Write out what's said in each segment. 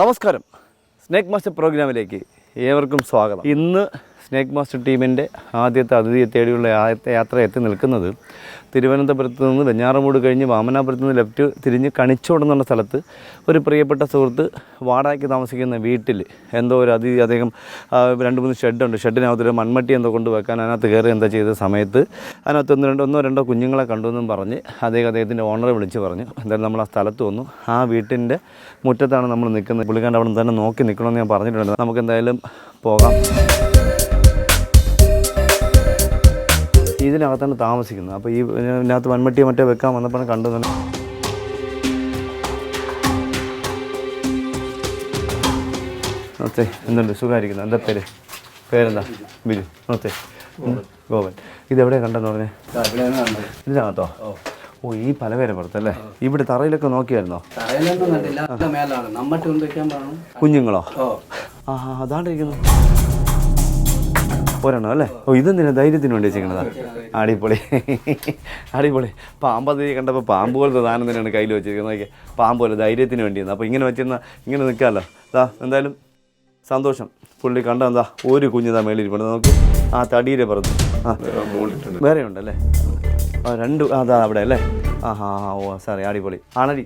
നമസ്കാരം. Snake master പ്രോഗ്രാമിലേക്ക് ഏവർക്കും സ്വാഗതം. ഇന്ന് സ്നേക്ക് മാസ്റ്റർ ടീമിന്റെ ആദ്യത്തെ അതിഥിയെ തേടിയുള്ള യാത്ര എത്തി നിൽക്കുന്നത് തിരുവനന്തപുരത്ത് നിന്ന് വെഞ്ഞാറമൂട് കഴിഞ്ഞ് വാമനാപുരത്ത് നിന്ന് ലെഫ്റ്റ് തിരിഞ്ഞ് കണിച്ചോട് എന്നുള്ള സ്ഥലത്ത് ഒരു പ്രിയപ്പെട്ട സുഹൃത്ത് വാടകയ്ക്ക് താമസിക്കുന്ന വീട്ടിൽ എന്തോ ഒരു അതിഥി അദ്ദേഹം രണ്ട് മൂന്ന് ഷെഡുണ്ട്. ഷെഡിനകത്ത് ഒരു മൺമട്ടി എന്തോ കൊണ്ട് വെക്കാൻ അതിനകത്ത് കയറി എന്താ ചെയ്ത സമയത്ത് അതിനകത്ത് ഒന്ന് രണ്ടോ ഒന്നോ രണ്ടോ കുഞ്ഞുങ്ങളെ കണ്ടു എന്നും പറഞ്ഞ് അദ്ദേഹം അദ്ദേഹത്തിന്റെ ഓണറെ വിളിച്ച് പറഞ്ഞു. എന്തായാലും നമ്മൾ ആ സ്ഥലത്ത് വന്നു. ആ വീട്ടിന്റെ മുറ്റത്താണ് നമ്മൾ നിൽക്കുന്നത്. പുള്ളിക്കാണ്ട് അവിടെ തന്നെ നോക്കി നിൽക്കണമെന്ന് ഞാൻ പറഞ്ഞിട്ടുണ്ട്. നമുക്ക് എന്തായാലും പോകാം. ഇതിനകത്താണ് താമസിക്കുന്നത്. അപ്പോൾ ഈ ഇതിനകത്ത് വൻമട്ടി മറ്റേ വെക്കാൻ വന്നപ്പോൾ കണ്ടു തന്നെ നമസ്തേ എന്തുണ്ട്? സുഖമായിരിക്കുന്നു. എന്താ പേര്? പേരെന്താ? ബിജു. നമസ്തേ ഗോപൻ. ഇതെവിടെയാണ് കണ്ടെന്ന് പറഞ്ഞേ? ഇതിനകത്തോ? ഓ. ഈ പലവേരെ പുറത്തല്ലേ ഇവിടെ തറയിലൊക്കെ നോക്കിയായിരുന്നോ? കുഞ്ഞുങ്ങളോ? ആ, അതാണ്ടിരിക്കുന്നു. ഒരെണ്ണം അല്ലേ? ഓ ഇതെന്തിനാ ധൈര്യത്തിന് വേണ്ടി വെച്ചിരിക്കണതാ? അടിപൊളി. അടിപൊളി. പാമ്പത് കണ്ടപ്പോൾ പാമ്പ് പോലത്തെ സാധനം തന്നെയാണ് കയ്യിൽ വെച്ചിരിക്കുന്നത്. നോക്കിയാൽ പാമ്പ് പോലെ ധൈര്യത്തിന് വേണ്ടിയിരുന്നു അപ്പോൾ ഇങ്ങനെ വെച്ചിരുന്ന ഇങ്ങനെ നിൽക്കാമല്ലോ ദാ എന്തായാലും സന്തോഷം. പുള്ളി കണ്ട എന്താ ഒരു കുഞ്ഞിതാ മേളിരിപ്പുണ്ട് നമുക്ക് ആ തടിയിലെ പറഞ്ഞു ആ വേറെ ഉണ്ടല്ലേ? ആ രണ്ട് അതാ അവിടെ അല്ലേ? ആ ഹാ ഹാ ഓ സാറേ അടിപൊളി. ആണടി.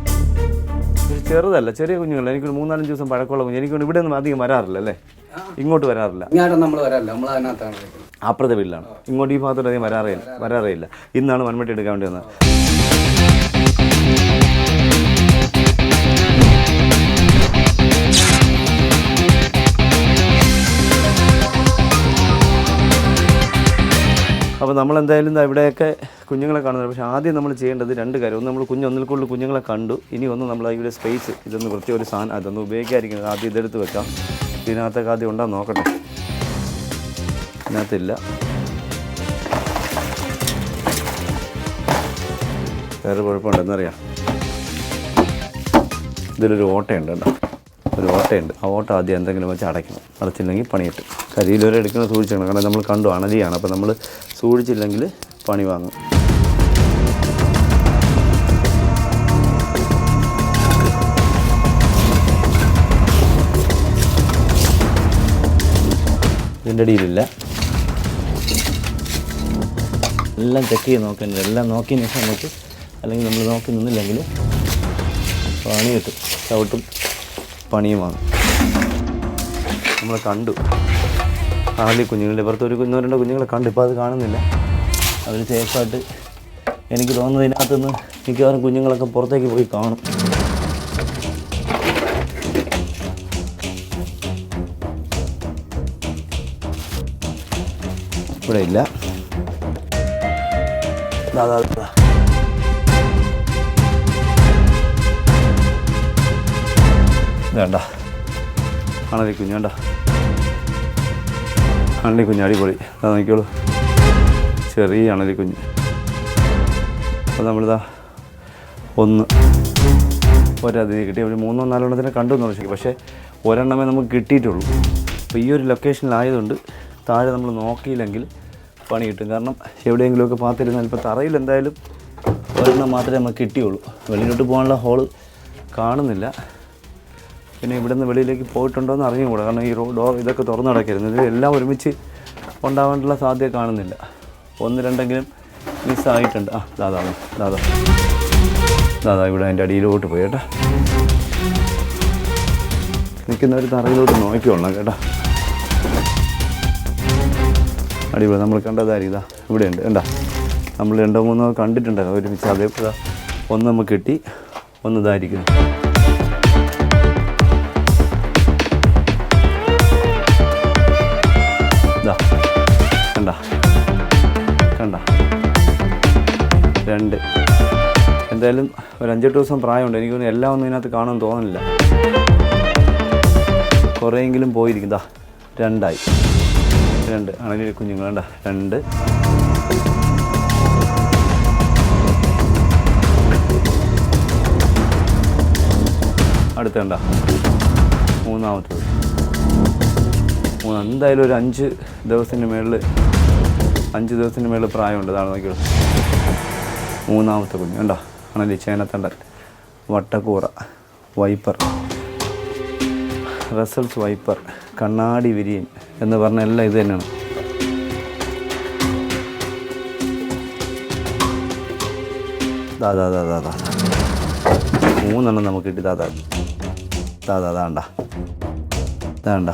ചെറുതല്ല ചെറിയ കുഞ്ഞുങ്ങളല്ല? എനിക്കൊരു മൂന്നാലഞ്ച് ദിവസം പഴക്കമുള്ള കുഞ്ഞ്. എനിക്കൊന്നും ഇവിടെ ഒന്നും അധികം വരാറില്ല അല്ലേ? ഇങ്ങോട്ട് വരാറില്ല. അപ്പുറത്തെ വീട്ടിലാണ്. ഇങ്ങോട്ട് ഈ ഭാഗത്തോട്ട് അധികം വരാറേ വരാറേ ഇന്നാണ് മൺമട്ടി എടുക്കാൻ വേണ്ടി വന്നത്. അപ്പോൾ നമ്മൾ എന്തായാലും ഇവിടെയൊക്കെ കുഞ്ഞുങ്ങളെ കാണുന്നത് പക്ഷേ ആദ്യം നമ്മൾ ചെയ്യേണ്ടത് രണ്ട് കാര്യം. ഒന്ന് നമ്മൾ കുഞ്ഞ് ഒന്നിൽ കൂടുതൽ കുഞ്ഞുങ്ങളെ കണ്ടു. ഇനി ഒന്ന് നമ്മൾ ഇവിടെ സ്പേസ് ഇതൊന്ന് വൃത്തിയൊരു ഒരു സാധനം അതൊന്ന് ഉപയോഗിക്കാതിരിക്കുന്നത് ആദ്യം ഇതെടുത്ത് വെക്കാം. ഇതിനകത്തൊക്കെ ആദ്യം ഉണ്ടോ? നോക്കട്ടെ. ഇതിനകത്തില്ല. വേറെ കുഴപ്പമുണ്ടെന്നറിയാം ഇതിലൊരു ഓട്ടയുണ്ട് കേട്ടോ. ഒരു ഓട്ടയുണ്ട്. ആ ഓട്ട ആദ്യം എന്തെങ്കിലും വെച്ച് അടയ്ക്കണം. അടച്ചില്ലെങ്കിൽ പണി കിട്ടും കരിയിൽ വരെ എടുക്കുന്നത് സൂക്ഷിക്കണം കാരണം നമ്മൾ കണ്ടു അണലിയാണ്. അപ്പോൾ നമ്മൾ സൂക്ഷിച്ചില്ലെങ്കിൽ പണി വാങ്ങും. ഇതിന്റെ അടിയിലില്ല. എല്ലാം ചെക്ക് ചെയ്ത് നോക്കേണ്ടത് എല്ലാം നോക്കിയതിന് ശേഷം നമുക്ക് അല്ലെങ്കിൽ നമ്മൾ നോക്കി നിന്നില്ലെങ്കിൽ പണി കിട്ടും. ചവിട്ടും പണിയുമാണ് നമ്മൾ കണ്ടു. ആദ്യം കുഞ്ഞുങ്ങളുടെ പുറത്ത് ഒരു കുഞ്ഞു രണ്ടോ കുഞ്ഞുങ്ങളെ കണ്ടു. ഇപ്പോൾ അത് കാണുന്നില്ല. അവർ സേഫായിട്ട് എനിക്ക് തോന്നുന്നത് ഇതിനകത്തുനിന്ന് മിക്കവാറും കുഞ്ഞുങ്ങളൊക്കെ പുറത്തേക്ക് പോയി കാണും. ഇവിടെ ഇല്ല. വേണ്ട അണലി കുഞ്ഞ് വേണ്ട. അണലി കുഞ്ഞ് അടിപൊളി. അതാ നോക്കിയോളൂ ചെറിയ അണലി കുഞ്ഞ്. അപ്പോൾ നമ്മളിതാ ഒന്ന് ഒരതിന് കിട്ടി. ഒരു മൂന്നോ നാലോ എണ്ണത്തിനെ കണ്ടു എന്ന് പറഞ്ഞു പക്ഷേ ഒരെണ്ണമേ നമുക്ക് കിട്ടിയിട്ടുള്ളൂ. അപ്പോൾ ഈ ഒരു ലൊക്കേഷനിലായതുകൊണ്ട് താഴെ നമ്മൾ നോക്കിയില്ലെങ്കിൽ പണി കിട്ടും. കാരണം എവിടെയെങ്കിലുമൊക്കെ പാത്തിരുന്നാൽ ഇപ്പോൾ തറയിൽ എന്തായാലും ഒരെണ്ണം മാത്രമേ നമുക്ക് കിട്ടിയുള്ളൂ. വെളിയിലോട്ട് പോകാനുള്ള ഹോൾ കാണുന്നില്ല. പിന്നെ ഇവിടെ നിന്ന് വെളിയിലേക്ക് പോയിട്ടുണ്ടോ എന്ന് അറിഞ്ഞുകൂടാ. കാരണം ഈ റോഡോ ഇതൊക്കെ തുറന്നു കിടക്കരുത്. ഇതെല്ലാം ഒരുമിച്ച് ഉണ്ടാവാനുള്ള സാധ്യത കാണുന്നില്ല. ഒന്ന് രണ്ടെങ്കിലും മിസ്സായിട്ടുണ്ട് ആ ദാദാ ദാദാ ദാദാ ഇവിടെ അതിന്റെ അടിയിലോട്ട് പോയി കേട്ടോ. നിൽക്കുന്നവർ തറയിലോട്ട് നോക്കിക്കൊള്ളണം കേട്ടാ. അടിപൊളി. നമ്മൾ കണ്ടതായിരിക്കും ഇതാ ഇവിടെ ഉണ്ട് ഉണ്ടാ നമ്മൾ രണ്ടോ മൂന്നോ കണ്ടിട്ടുണ്ടല്ലോ ഒരുമിച്ച്. അതേ ഇതാ ഒന്ന് നമുക്ക് കിട്ടി ഒന്ന് ഇതായിരിക്കുന്നു. ഇതാ കണ്ട? കണ്ട? രണ്ട്. എന്തായാലും ഒരു അഞ്ചെട്ട് ദിവസം പ്രായമുണ്ട്. എനിക്കൊന്നും എല്ലാം ഒന്നും ഇതിനകത്ത് കാണാൻ തോന്നുന്നില്ല. കുറേയെങ്കിലും പോയിരിക്കും ദാ രണ്ടായി. രണ്ട്. കുഞ്ഞുങ്ങൾ കണ്ട? രണ്ട്. അടുത്തണ്ട മൂന്നാമത്തത്. മൂന്ന്. എന്തായാലും ഒരു അഞ്ച് ദിവസത്തിന് മേളിൽ അഞ്ച് ദിവസത്തിന് മേളിൽ പ്രായമുണ്ട്. ഇതാണ് നോക്കിയത് മൂന്നാമത്തെ കുഞ്ഞ് കണ്ടോ? ആണല്ലേ ചേനത്തണ്ടൻ വട്ടക്കൂറ വൈപ്പർ. Russell's viper. കണ്ണാടി വിരിയൻ എന്ന് പറഞ്ഞ എല്ലാം ഇത് തന്നെയാണ്. മൂന്നെണ്ണം നമുക്ക് കിട്ടി. ദാദാ ദാദാ ദാണ്ട ദാണ്ട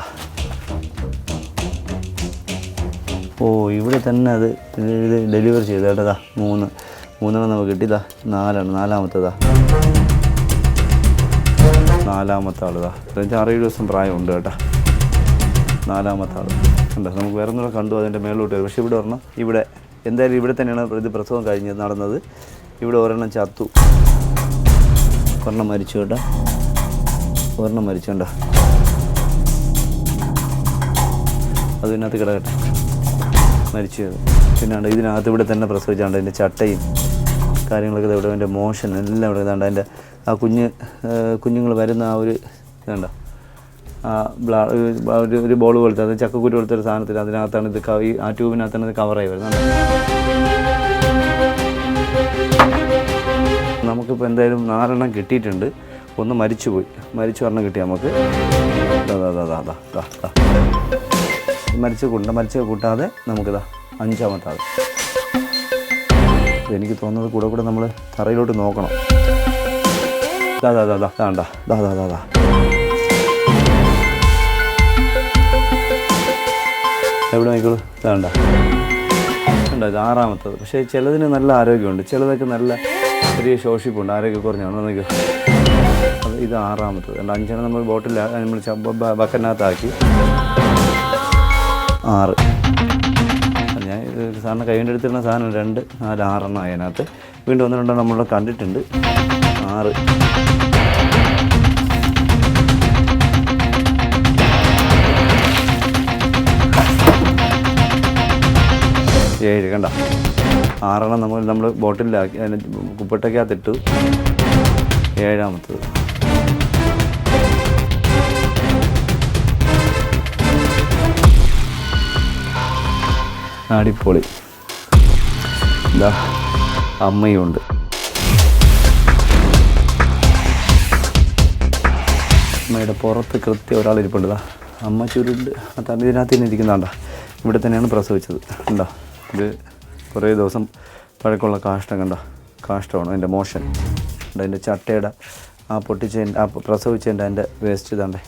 ഓ ഇവിടെ തന്നെ അത് ഇത് ഡെലിവറി ചെയ്തു. കേട്ടതാ മൂന്ന് മൂന്നെണ്ണം നമുക്ക് കിട്ടിയതാ നാലാണ് നാലാമത്തേതാ നാലാമത്തെ ആളുതാ ആറേഴ് ദിവസം പ്രായമുണ്ട് കേട്ടോ. നാലാമത്തെ ആൾ കണ്ടോ? നമുക്ക് വേറെ ഒന്നുകൂടെ കണ്ടു അതിന്റെ മേളിലോട്ട് വരും. പക്ഷേ ഇവിടെ ഒരെണ്ണം ഇവിടെ എന്തായാലും ഇവിടെ തന്നെയാണ് ഇത് പ്രസവം കഴിഞ്ഞത് നടന്നത്. ഇവിടെ ഒരെണ്ണം ചത്തു. ഒരെണ്ണം മരിച്ചു കേട്ടോ. ഒരെണ്ണം മരിച്ചു കേട്ടോ അത് ഇതിനകത്ത് കിടക്കട്ടെ. മരിച്ചു പിന്നെ ഉണ്ട് ഇതിനകത്ത് ഇവിടെ തന്നെ പ്രസവിച്ചാണ്ട് അതിന്റെ ചട്ടയും കാര്യങ്ങളൊക്കെ ഇവിടെ അതിന്റെ മോഷൻ എല്ലാം ഇവിടെ ഇതാണ്ട് അതിന്റെ ആ കുഞ്ഞ് കുഞ്ഞുങ്ങൾ വരുന്ന ആ ഒരു ഇതുണ്ട ഒരു ഒരു ബോൾ പോലത്തെ അത് ചക്കക്കുരു പോലത്തെ ഒരു സാധനത്തിൽ അതിനകത്താണ് ഇത് ഈ ആ ട്യൂബിനകത്താണ് ഇത് കവറായി വരുന്നത് നമുക്കിപ്പോൾ എന്തായാലും നാലെണ്ണം കിട്ടിയിട്ടുണ്ട് ഒന്ന് മരിച്ചുപോയി മരിച്ചു ഒരെണ്ണം കിട്ടി നമുക്ക്. മരിച്ച കൂട്ട മരിച്ച കൂട്ടാതെ നമുക്കിതാ അഞ്ചാമത്തെ ആൾ എനിക്ക് തോന്നുന്നത് കൂടെ കൂടെ നമ്മൾ തറയിലോട്ട് നോക്കണം ദാ ദാ ദാ ദാ ദാ ദാ ദാ ദാ എവിടെ നോക്കിക്കോളൂ? വേണ്ട ഇത് ആറാമത്തത്. പക്ഷേ ചിലതിന് നല്ല ആരോഗ്യമുണ്ട്. ചിലതൊക്കെ നല്ല ചെറിയ ശോഷിപ്പുണ്ട്. ആരോഗ്യം കുറഞ്ഞാണ് നിങ്ങൾക്ക് അത് ഇത് ആറാമത്തത്. രണ്ട് അഞ്ചെണ്ണം നമ്മൾ ബോട്ടിൽ നമ്മൾ ബക്കനകത്താക്കി ആറ്. ഞാൻ ഇത് സാറിന് കൈകൊണ്ട് എടുത്തിരുന്ന സാധനം രണ്ട് നാല് ആറെണ്ണം അതിനകത്ത്. വീണ്ടും ഒന്ന് രണ്ടെണ്ണം നമ്മൾ കണ്ടിട്ടുണ്ട്. ആറ്. ഏഴ് കണ്ട. ആറെണ്ണം നമ്മൾ നമ്മൾ ബോട്ടിലാക്കി അതിന് കുപ്പട്ടയ്ക്കകത്തിട്ടു ഏഴാമത്തത്. അടിപൊളി. എന്താ അമ്മയുണ്ട്. അമ്മയുടെ പുറത്ത് കൃത്യം ഒരാൾ ഇരിപ്പുണ്ടതാ അമ്മ ചുരുണ്ട്. തല ഇതിനകത്ത് തന്നെ ഇരിക്കുന്നതാണ്ടാ. ഇവിടെ തന്നെയാണ് പ്രസവിച്ചത്. ഉണ്ടോ ഇത് കുറേ ദിവസം പഴക്കമുള്ള കാഷ്ടം കണ്ട? കാഷ്ടമാണ് അതിന്റെ മോഷൻ. അതിന്റെ ചട്ടയുടെ ആ പൊട്ടിച്ചതിന്റെ ആ പ്രസവിച്ചതിന്റെ അതിന്റെ വേസ്റ്റ് ഇതാണ്ടേ.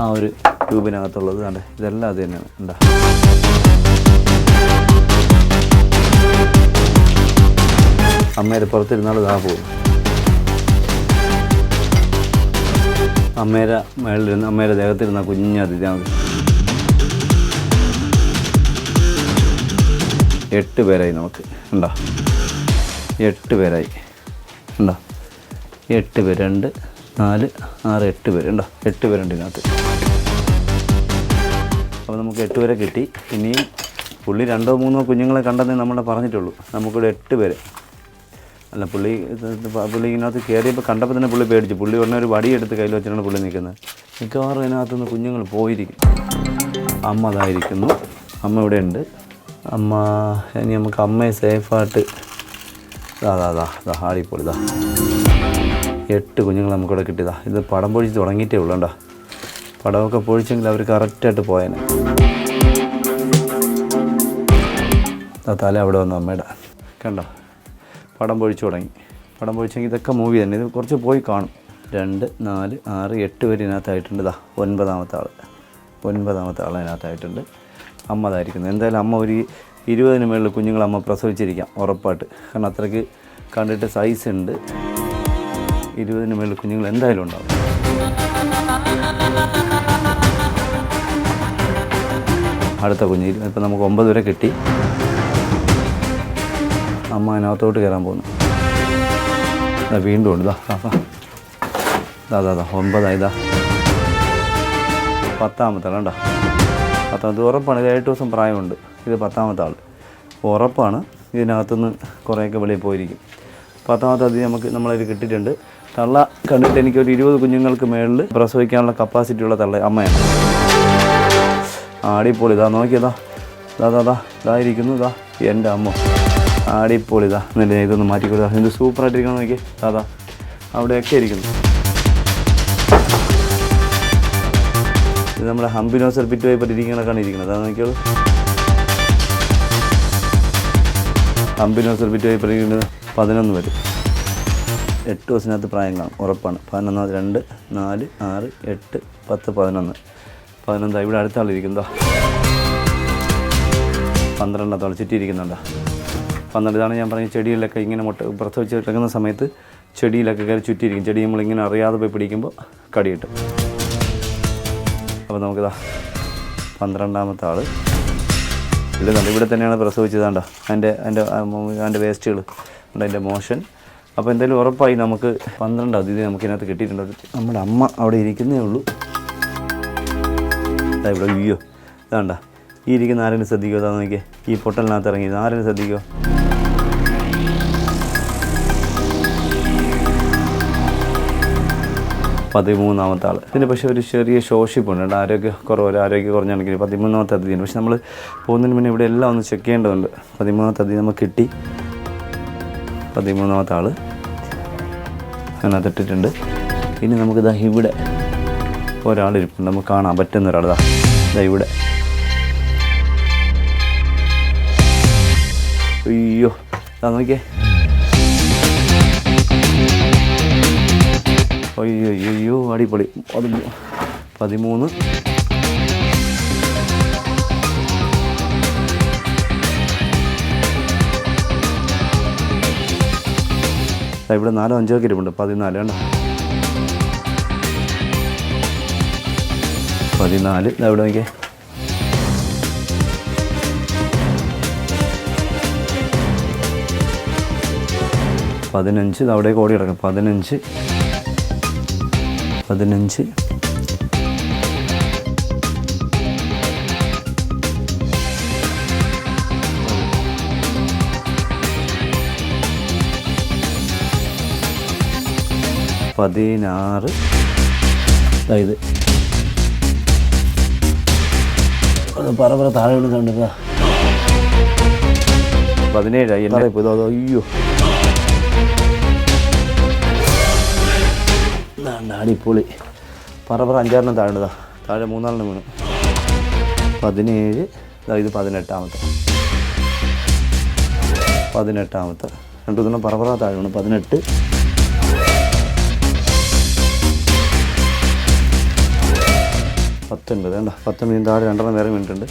ആ ഒരു ട്യൂബിനകത്തുള്ളത് കണ്ടേ? ഇതെല്ലാം അത് തന്നെയാണ്. ഉണ്ടോ അമ്മയുടെ പുറത്തിരുന്നാൾ ഇതാ പോകും. അമ്മയുടെ മേളിലിരുന്ന് അമ്മയുടെ ദേഹത്തിരുന്ന കുഞ്ഞതിഥിയാ എട്ട് പേരായി നമുക്ക്. ഉണ്ടോ എട്ട് പേരായി. ഉണ്ടോ എട്ട് പേര് രണ്ട് നാല് ആറ് എട്ട് പേര്. ഉണ്ടോ എട്ട് പേരുണ്ട് ഇതിനകത്ത്. അപ്പോൾ നമുക്ക് എട്ട് പേരെ കിട്ടി. ഇനിയും പുള്ളി രണ്ടോ മൂന്നോ കുഞ്ഞുങ്ങളെ കണ്ടെന്നേ നമ്മളെ പറഞ്ഞിട്ടുള്ളൂ. നമുക്കിവിടെ എട്ട് പേര്. അല്ല പുള്ളി പുള്ളി ഇതിനകത്ത് കയറിയപ്പോൾ കണ്ടപ്പോൾ തന്നെ പുള്ളി പേടിച്ചു. പുള്ളി ഉടനെ ഒരു വടിയെടുത്ത് കയ്യിൽ വെച്ചിട്ടാണ് പുള്ളി നിൽക്കുന്നത്. മിക്കവാറും ഇതിനകത്തുനിന്ന് കുഞ്ഞുങ്ങൾ പോയിരിക്കും. അമ്മ അതായിരിക്കുന്നു അമ്മ ഇവിടെ ഉണ്ട്. അമ്മ ഇനി നമുക്ക് അമ്മയെ സേഫായിട്ട് ഇതാ അതാ അതാ ഇതാ ആടിപ്പോളി ഇതാ എട്ട് കുഞ്ഞുങ്ങൾ നമുക്കിവിടെ കിട്ടിയതാ. ഇത് പടം പൊഴിച്ച് തുടങ്ങിയിട്ടേ ഉള്ളൂ കേട്ടോ പടമൊക്കെ പൊഴിച്ചെങ്കിൽ അവർ കറക്റ്റായിട്ട് പോയേനെ. തല അവിടെ വന്നു അമ്മയുടെ. കണ്ടോ? പടം പൊഴിച്ചു തുടങ്ങി. പടം പൊഴിച്ചെങ്കിൽ ഇതൊക്കെ മൂവി തന്നെ ഇത് കുറച്ച് പോയി കാണും. രണ്ട് നാല് ആറ് എട്ട് പേര് ഇതിനകത്തായിട്ടുണ്ട്. ഇതാ ഒൻപതാമത്തെ ആൾ ഒൻപതാമത്തെ ആൾ അതിനകത്തായിട്ടുണ്ട്. അമ്മ അതായിരിക്കുന്നത് എന്തായാലും അമ്മ ഒരു ഇരുപതിന് മുകളിൽ കുഞ്ഞുങ്ങൾ അമ്മ പ്രസവിച്ചിരിക്കാം ഉറപ്പായിട്ട്. കാരണം അത്രയ്ക്ക് കണ്ടിട്ട് സൈസ് ഉണ്ട്. ഇരുപതിന് മുകളിൽ കുഞ്ഞുങ്ങൾ എന്തായാലും ഉണ്ടാവും. അടുത്ത കുഞ്ഞ് ഇപ്പം നമുക്ക് ഒമ്പത് വരെ കിട്ടി. അമ്മ അതിനകത്തോട്ട് കയറാൻ പോകുന്നു. വീണ്ടും ഉണ്ട്. ദാ ദാ ദാ. ഒമ്പതായി ദാ. പത്താമത്തെ കണ്ടോ? പത്താമത്തെ ഉറപ്പാണ് ഇത് ഏഴ് ദിവസം പ്രായമുണ്ട്. ഇത് പത്താമത്തെ ആൾ ഉറപ്പാണ് ഇതിനകത്തുനിന്ന് കുറേയൊക്കെ വെളിയിൽ പോയിരിക്കും. പത്താമത്തെ അതി നമുക്ക് നമ്മളതിൽ കിട്ടിയിട്ടുണ്ട്. തള്ള കണ്ടിട്ട് എനിക്ക് ഒരു ഇരുപത് കുഞ്ഞുങ്ങൾക്ക് മേളിൽ പ്രസവിക്കാനുള്ള കപ്പാസിറ്റി ഉള്ള തള്ള അമ്മയാണ്. ആടിപ്പൊളി. ഇതാ നോക്കിയതാ. ഇതാ ദാ ദാ ഇതായിരിക്കുന്നു ഇതാ എന്റെ അമ്മ. ആടിപ്പൊളി. ഇതാ ഇതൊന്ന് മാറ്റിക്കൊടുത്താ. എന്ത് സൂപ്പറായിട്ടിരിക്കണം നോക്കി ദാ ദാ അവിടെയൊക്കെ ഇരിക്കുന്നു. ഇത് നമ്മുടെ ഹംബിനോസർ പിറ്റ് വൈപ്പർ ഇരിക്കണക്കാണ് ഇരിക്കുന്നത് അതാണ് നോക്കിയോളൂ. ഹംബിനോസർ പിറ്റ് വൈപ്പർ ഇരിക്കുന്നത് പതിനൊന്ന് വരും. എട്ട് ദിവസത്തിനകത്ത് പ്രായം കാണും ഉറപ്പാണ്. പതിനൊന്നാമത് രണ്ട് നാല് ആറ് എട്ട് പത്ത് പതിനൊന്ന്. പതിനൊന്നാ ഇവിടെ അടുത്ത ആളിരിക്കുന്നതോ പന്ത്രണ്ടാത്തോളം ചുറ്റിയിരിക്കുന്നുണ്ടോ? പന്ത്രണ്ട് ഇതാണ് ഞാൻ പറഞ്ഞ ചെടിയിലൊക്കെ ഇങ്ങനെ മുട്ട പ്രസവിച്ച് കിടക്കുന്ന സമയത്ത് ചെടിയിലൊക്കെ കയറി ചുറ്റിയിരിക്കും. ചെടി നമ്മളിങ്ങനെ അറിയാതെ പോയി പിടിക്കുമ്പോൾ കടി കിട്ടും. അപ്പോൾ നമുക്കിതാ പന്ത്രണ്ടാമത്തെ ആൾ ഇല്ല കണ്ടു ഇവിടെ തന്നെയാണ് പ്രസവിച്ചതാണ്ട അതിന്റെ അതിന്റെ അതിന്റെ വേസ്റ്റുകൾ ഉണ്ട് അതിന്റെ മോഷൻ. അപ്പോൾ എന്തായാലും ഉറപ്പായി നമുക്ക് പന്ത്രണ്ട് അതിഥി നമുക്ക് ഇതിനകത്ത് കിട്ടിയിട്ടുണ്ട്. നമ്മുടെ അമ്മ അവിടെ ഇരിക്കുന്നേ ഉള്ളൂ. ഇവിടെ അയ്യോ ഇതാണ്ട ഈ ഇരിക്കുന്ന ആരെങ്കിലും ശ്രദ്ധിക്കുമോ അതാ നോക്കിയേ ഈ പൊട്ടലിനകത്ത് ഇറങ്ങി ആരെങ്കിലും ശ്രദ്ധിക്കുമോ പതിമൂന്നാമത്തെ ആൾ ഇതിന് പക്ഷേ ഒരു ചെറിയ ശോഷിപ്പുണ്ട്. ആരോഗ്യ കുറവ് ആരോഗ്യ കുറഞ്ഞാണെങ്കിൽ പതിമൂന്നാമത്തെ അതിഥിയാണ്. പക്ഷെ നമ്മൾ പോകുന്നതിന് മുന്നേ ഇവിടെ എല്ലാം ഒന്ന് ചെക്ക് ചെയ്യേണ്ടതുണ്ട്. പതിമൂന്നാമത്തെ അതിഥി നമുക്ക് കിട്ടി. പതിമൂന്നാമത്തെ ആൾ അതിനകത്ത് ഇട്ടിട്ടുണ്ട് ഇനി നമുക്ക് ദാ ഇവിടെ ഒരാളിരിപ്പുണ്ട് നമുക്ക് കാണാൻ പറ്റുന്ന ഒരാൾ ദാ. ഇവിടെ. അയ്യോ ഇതാ നോക്കിയേ. അയ്യോ അടിപൊളി. പതിമൂ പതിമൂന്ന്. ഇവിടെ നാലോ അഞ്ചോ ഒക്കെ ഇരിപ്പുണ്ട്. പതിനാല് കണ്ടോ? പതിനാല്. ഇവിടെ നോക്കിയേ. പതിനഞ്ച്. ദാ അവിടെ ഓടി കിടക്കും. പതിനഞ്ച്. പതിനഞ്ച്. പതിനാറ്. ഇത്. അത് പറ പറ താഴെ വിടുന്നുണ്ട് പതിനേഴായി എല്ലാ അയ്യോ. അടിപൊളി പറ പറ അഞ്ചാറിനും താഴെതാ താഴെ മൂന്നാളിന് വീണു. പതിനേഴ്. ഇതാ പതിനെട്ടാമത്തെ. പതിനെട്ടാമത്തെ. രണ്ടു ദിവസം പറ പറ താഴെ വീണു. പതിനെട്ട്. പത്തൊൻപത്. വേണ്ട പത്തൊൻപതിന് താഴെ രണ്ടെണ്ണം വേറെ വീണിട്ടുണ്ട്.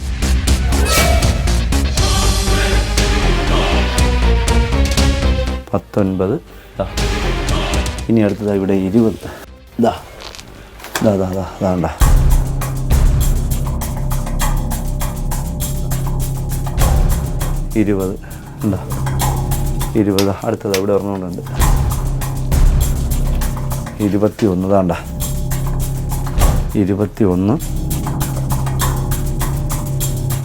പത്തൊൻപത്. ഇനി അടുത്തത് ഇവിടെ ഇരുപത്. ഇതാ ഇതാ ഇതാ ഇതാ ഇതാണ്ട ഇരുപത് ഉണ്ടോ ഇരുപത്. അടുത്തത് ഇവിടെ ഒരെണ്ണമുണ്ട്. ഇരുപത്തി ഒന്ന് താണ്ട ഇരുപത്തി ഒന്ന്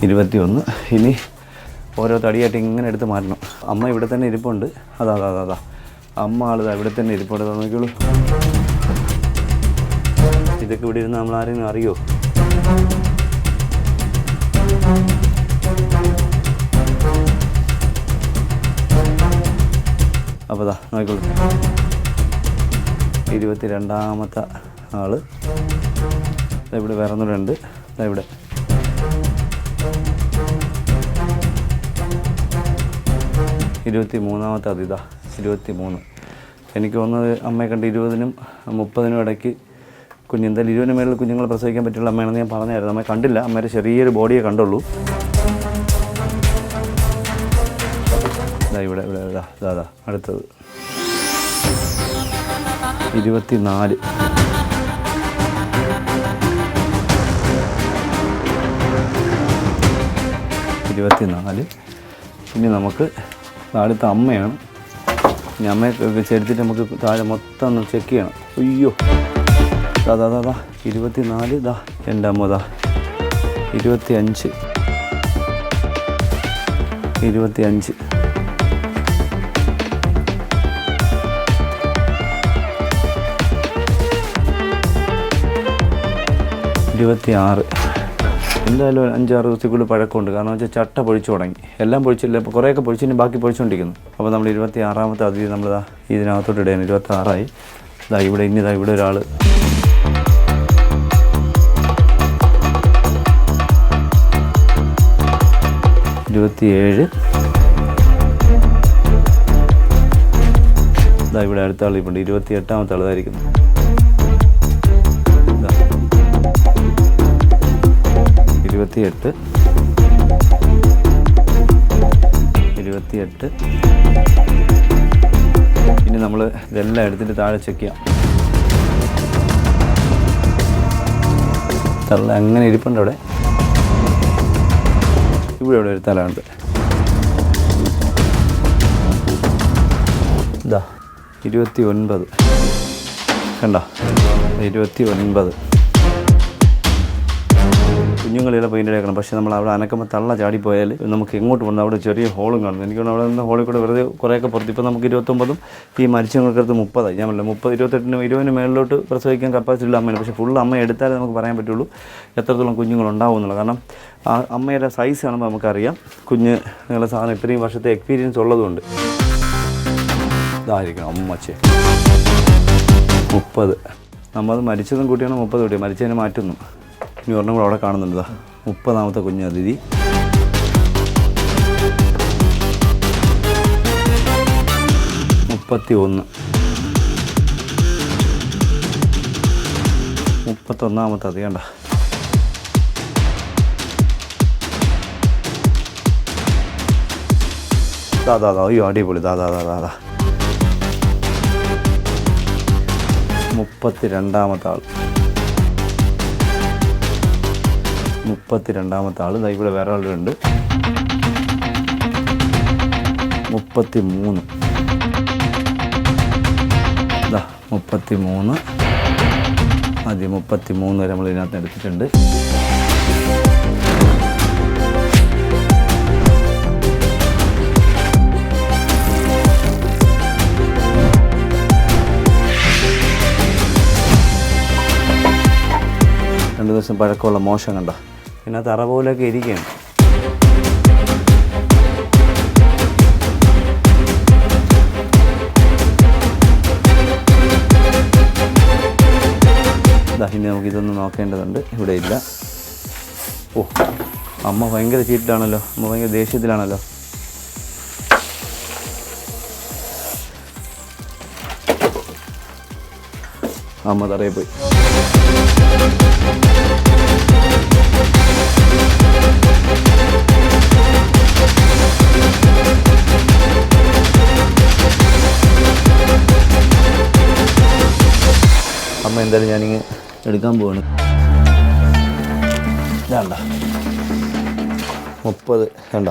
ഇരുപത്തി ഒന്ന് ഇനി ഓരോ തടിയായിട്ട് ഇങ്ങനെ എടുത്ത് മാറ്റണം. അമ്മ ഇവിടെ തന്നെ ഇരിപ്പുണ്ട്. അതാ അതാ അതാ അമ്മ ആളിതാ ഇവിടെ തന്നെ ഇരിപ്പുണ്ട്. നോക്കിയുള്ളൂ നോക്കിയോളൂ ഇതൊക്കെ ഇവിടെ ഇരുന്ന് നമ്മൾ ആരെങ്കിലും അറിയോ? അപ്പോൾ ദാ നോക്കിക്കോളൂ. ഇരുപത്തി രണ്ടാമത്തെ ആൾ ഇവിടെ വേറെ ഒന്നുകൂടെ ദാ ഇവിടെ. ഇരുപത്തി മൂന്നാമത്തെ അതിഥ ഇരുപത്തി മൂന്ന് എനിക്ക് തോന്നുന്നത് അമ്മയെ കണ്ട് ഇരുപതിനും മുപ്പതിനും ഇടയ്ക്ക് കുഞ്ഞ് എന്തായാലും ഇരുപതിന് മേളിൽ കുഞ്ഞുങ്ങളെ പ്രസവിക്കാൻ പറ്റുള്ള അമ്മയാണെന്ന് ഞാൻ പറഞ്ഞായിരുന്നു. അമ്മയെ കണ്ടില്ല. അമ്മയുടെ ചെറിയൊരു ബോഡിയെ കണ്ടുള്ളൂ. ഇവിടെ ഇവിടെ ഇതാ അടുത്തത് ഇരുപത്തി നാല് ഇരുപത്തി നാല് ഇനി നമുക്ക് താഴത്തെ അമ്മയാണ്. ഇനി അമ്മയെ ചെടുത്തിട്ട് നമുക്ക് താഴെ മൊത്തം ഒന്ന് ചെക്ക് ചെയ്യണം. അയ്യോ. ദാ ഇരുപത്തി നാല് ഇതാ രണ്ടാമതാ ഇരുപത്തി അഞ്ച് ഇരുപത്തി അഞ്ച് ഇരുപത്തി ആറ് എന്തായാലും അഞ്ചാറ് ദിവസത്തേക്കുള്ളിൽ പഴക്കമുണ്ട്. കാരണം വെച്ചാൽ ചട്ട പൊഴിച്ചു തുടങ്ങി. എല്ലാം പൊഴിച്ചില്ല. ഇപ്പോൾ കുറേയൊക്കെ പൊഴിച്ചിന് ബാക്കി പൊഴിച്ചുകൊണ്ടിരിക്കുന്നു. അപ്പോൾ നമ്മൾ ഇരുപത്തി ആറാമത്തെ അതിഥി നമ്മൾ ഇതിനകത്തോട്ട് ഇടയാണ് ഇരുപത്തി ആറായി ഇതാ ഇവിടെ ഇനി ഇതാ ഇവിടെ ഒരാൾ. ഇരുപത്തിയേഴ്. ഏഴ് ഇവിടെ അടുത്ത ഇപ്പം ഇരുപത്തി എട്ടാമത്തെ ആളായിരിക്കുന്നു എട്ട് ഇരുപത്തിയെട്ട്. ഇരുപത്തിയെട്ട്. ഇനി നമ്മൾ ഇതെല്ലാം എടുത്തിട്ട് താഴെ ചെക്ക് ചെയ്യാം. തള്ള അങ്ങനെ ഇരിപ്പുണ്ട് അവിടെ. ഇവിടെ ഇവിടെ ഒരു തലമുണ്ട് ഇതാ ഇരുപത്തി ഒൻപത് കണ്ട? ഇരുപത്തി ഒൻപത് കുഞ്ഞുങ്ങളിലെ പെയിന്റ് അടിക്കണം പക്ഷേ നമ്മൾ അവിടെ അനക്കുമ്പോൾ തള്ള ചാടിപ്പോയാൽ നമുക്ക് എങ്ങോട്ട് പോകുന്നത് അവിടെ ചെറിയ ഹോളും കാണുന്നു എനിക്ക് അവിടെ നിന്ന് ഹോളിൽ കൂടെ വെറുതെ കുറേയൊക്കെ പുറത്ത് ഇപ്പോൾ നമുക്ക് ഇരുപത്തൊമ്പതും ഈ മരിച്ചവർക്കടുത്ത് മുപ്പതായി. ഞാൻ പറഞ്ഞില്ല മുപ്പത് ഇരുപത്തെട്ടിനും ഇരുപതിന് മേളിലോട്ട് പ്രസവിക്കാൻ കപ്പാസിറ്റി ഉള്ള അമ്മയാണ് പക്ഷേ ഫുൾ അമ്മ എടുത്താലേ നമുക്ക് പറയാൻ പറ്റുള്ളൂ എത്രത്തോളം കുഞ്ഞുങ്ങളുണ്ടാവും എന്നുള്ളത്. കാരണം ആ അമ്മയുടെ സൈസ് കാണുമ്പോൾ നമുക്കറിയാം കുഞ്ഞ് നിങ്ങളുടെ സാധനം ഇത്രയും വർഷത്തെ എക്സ്പീരിയൻസ് ഉള്ളതുകൊണ്ട്. ഇതായിരിക്കണം അമ്മച്ചേ. മുപ്പത്. നമ്മൾ മരിച്ചതും കൂട്ടിയാണ് മുപ്പത് കൂട്ടി. മരിച്ചതിനെ മാറ്റുന്നു. ഇനി ഒരെണ്ണം അവിടെ കാണുന്നുണ്ട്. മുപ്പതാമത്തെ കുഞ്ഞു അതിഥി. മുപ്പത്തി ഒന്ന് മുപ്പത്തൊന്നാമത്തെ അതി കണ്ട? ദാദാ ദാ അയ്യോ അടിപൊളി. ദാദാ ദാ ദാ മുപ്പത്തി രണ്ടാമത്തെ ആൾ. മുപ്പത്തി രണ്ടാമത്തെ ആൾ ദാ ഇവിടെ വേറെ ആളുണ്ട്. മുപ്പത്തി മൂന്ന് മുപ്പത്തി മൂന്ന് ആദ്യം മുപ്പത്തി മൂന്ന് വരെ നമ്മൾ ഇതിനകത്ത് എടുത്തിട്ടുണ്ട്. രണ്ട് ദിവസം പഴക്കമുള്ള മോശം കണ്ട? പിന്നെ തറ പോലൊക്കെ ഇരിക്കുകയാണ്. ഇനി നമുക്ക് ഇതൊന്ന് നോക്കേണ്ടതുണ്ട്. ഇവിടെ ഇല്ല. ഓ അമ്മ ഭയങ്കര ചീറ്റിലാണല്ലോ അമ്മ ഭയങ്കര ദേഷ്യത്തിലാണല്ലോ. അമ്മ തറയിൽ പോയി. അമ്മ എന്തായാലും ഞാനിങ്ങ് എടുക്കാൻ പോവാണ്. വേണ്ട മുപ്പത് വേണ്ട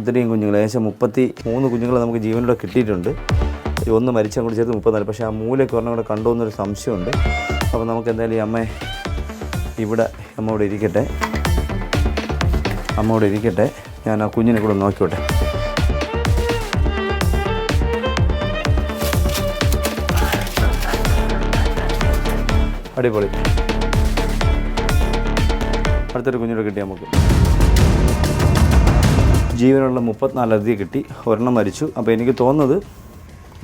ഇത്രയും കുഞ്ഞുങ്ങൾ ഏകദേശം മുപ്പത്തി മൂന്ന് കുഞ്ഞുങ്ങൾ നമുക്ക് ജീവനോടെ കിട്ടിയിട്ടുണ്ട്. ഒന്ന് മരിച്ചാൽ കൂടി ചേർത്ത് മുപ്പത്തിനാല്. പക്ഷേ ആ മൂലയ്ക്ക് ഒരെണ്ണം കൂടെ കണ്ടു സംശയമുണ്ട്. അപ്പോൾ നമുക്ക് എന്തായാലും ഈ അമ്മയെ ഇവിടെ അമ്മ ഇവിടെ ഇരിക്കട്ടെ. അമ്മ ഇവിടെ ഇരിക്കട്ടെ. ഞാൻ ആ കുഞ്ഞിനെ കൂടെ നോക്കിക്കോട്ടെ. അടിപൊളി. അടുത്തൊരു കുഞ്ഞിനെ കിട്ടി നമുക്ക്. ജീവനുള്ള മുപ്പത്തിനാല് അതി കിട്ടി. ഒരെണ്ണം മരിച്ചു. അപ്പോൾ എനിക്ക് തോന്നുന്നത്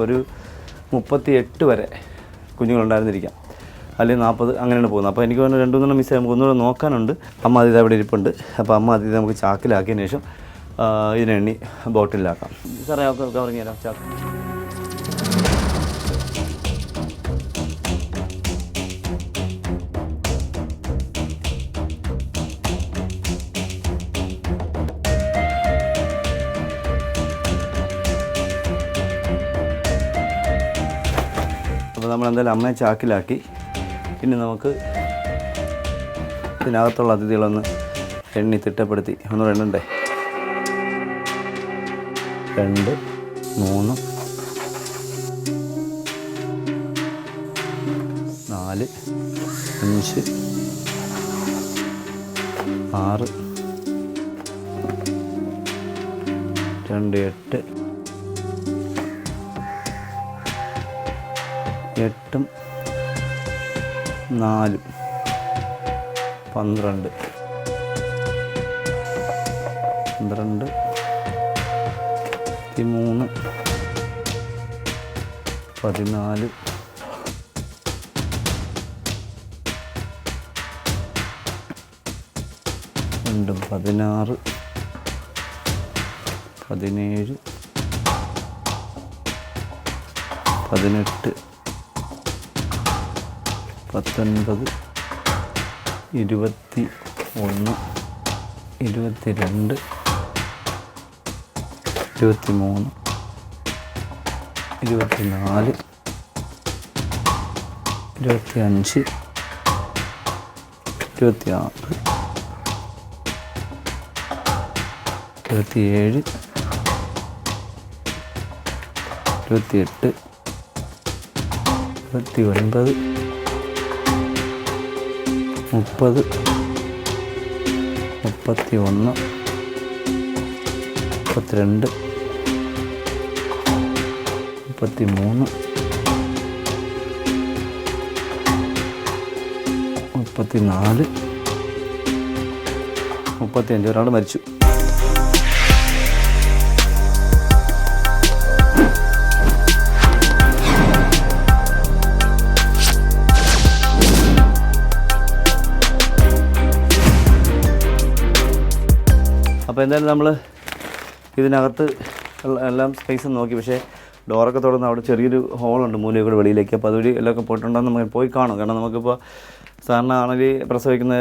ഒരു മുപ്പത്തി എട്ട് വരെ കുഞ്ഞുങ്ങളുണ്ടായിരുന്നിരിക്കാം. അല്ലെങ്കിൽ നാൽപ്പത് അങ്ങനെയാണ് പോകുന്നത്. അപ്പോൾ എനിക്ക് തോന്നുന്നു രണ്ടു മൂന്നെണ്ണം മിസ്സായി നമുക്ക് ഒന്നുകൂടെ നോക്കാനുണ്ട്. അമ്മ അതിഥി അവിടെ ഇരിപ്പുണ്ട്. അപ്പോൾ അമ്മ അതിഥി നമുക്ക് ചാക്കിലാക്കിയതിന് ശേഷം ഇതിനെണ്ണി ബോട്ടിലാക്കാം സാറേ കവറിങ് തരാം ചാക്ക്. അപ്പോൾ നമ്മൾ എന്തായാലും അമ്മയെ ചാക്കിലാക്കി ഇനി നമുക്ക് ഇതിനകത്തുള്ള അതിഥികളൊന്ന് എണ്ണി തിട്ടപ്പെടുത്തി. ഒന്ന് എണ്ണണ്ടേ രണ്ട് മൂന്ന് നാല് അഞ്ച് ആറ് രണ്ട് എട്ട് നാലും. പന്ത്രണ്ട്. പന്ത്രണ്ട്. പതിമൂന്ന്. പതിനാല്. രണ്ടും പതിനാറ്. പതിനേഴ്. പതിനെട്ട്. പത്തൊൻപത് ഇരുപത്തി ഒന്ന് ഇരുപത്തി രണ്ട് ഇരുപത്തി മൂന്ന് ഇരുപത്തി നാല് ഇരുപത്തി അഞ്ച് ഇരുപത്തി ആറ് ഇരുപത്തി ഏഴ് ഇരുപത്തി എട്ട് ഇരുപത്തി ഒൻപത് മുപ്പത്. മുപ്പത്തി ഒന്ന് മുപ്പത്തിരണ്ട്. മുപ്പത്തി മൂന്ന് മുപ്പത്തി നാല് മുപ്പത്തി അഞ്ച് ഒരാൾ മരിച്ചു. അപ്പോൾ എന്തായാലും നമ്മൾ ഇതിനകത്ത് എല്ലാം സ്പേസ് നോക്കി. പക്ഷേ ഡോറൊക്കെ തുറന്ന് അവിടെ ചെറിയൊരു ഹോളുണ്ട് മൂലയൊക്കെ വെളിയിലേക്ക്. അപ്പോൾ അതുവഴി എല്ലാം പോയിട്ടുണ്ടെന്ന് നമുക്ക് പോയി കാണും. കാരണം നമുക്കിപ്പോൾ സാറിന് ആണെങ്കിൽ പ്രസവിക്കുന്ന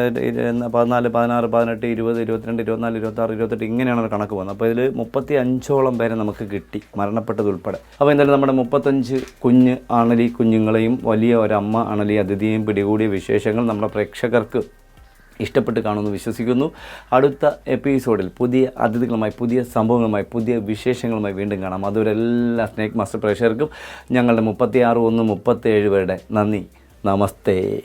പതിനാല് പതിനാറ് പതിനെട്ട് ഇരുപത് ഇരുപത്തിരണ്ട് ഇരുപത്തിനാല് ഇരുപത്താറ് ഇരുപത്തെട്ട് ഇങ്ങനെയാണ് കണക്ക് പോകുന്നത്. അപ്പോൾ ഇതിൽ മുപ്പത്തി അഞ്ചോളം പേരെ നമുക്ക് കിട്ടി മരണപ്പെട്ടത് ഉൾപ്പെടെ. അപ്പോൾ എന്തായാലും നമ്മുടെ മുപ്പത്തഞ്ച് കുഞ്ഞ് അണലി കുഞ്ഞുങ്ങളെയും വലിയ ഒരമ്മ അണലി അതിഥിയെയും പിടികൂടിയ വിശേഷങ്ങൾ നമ്മുടെ പ്രേക്ഷകർക്ക് ഇഷ്ടപ്പെട്ട് കാണുമെന്ന് വിശ്വസിക്കുന്നു. അടുത്ത എപ്പിസോഡിൽ പുതിയ അതിഥികളുമായി പുതിയ സംഭവങ്ങളുമായി പുതിയ വിശേഷങ്ങളുമായി വീണ്ടും കാണാം. അതുവരെ എല്ലാ സ്നേക് മാസ്റ്റർ പ്രേക്ഷകർക്കും ഞങ്ങളുടെ മുപ്പത്തി ആറ് ഒന്ന് മുപ്പത്തേഴ് പേരുടെ നന്ദി. നമസ്തേ.